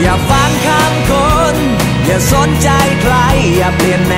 อย่าฟังคำคน อย่าสนใจใคร อย่าเปลี่ยนแน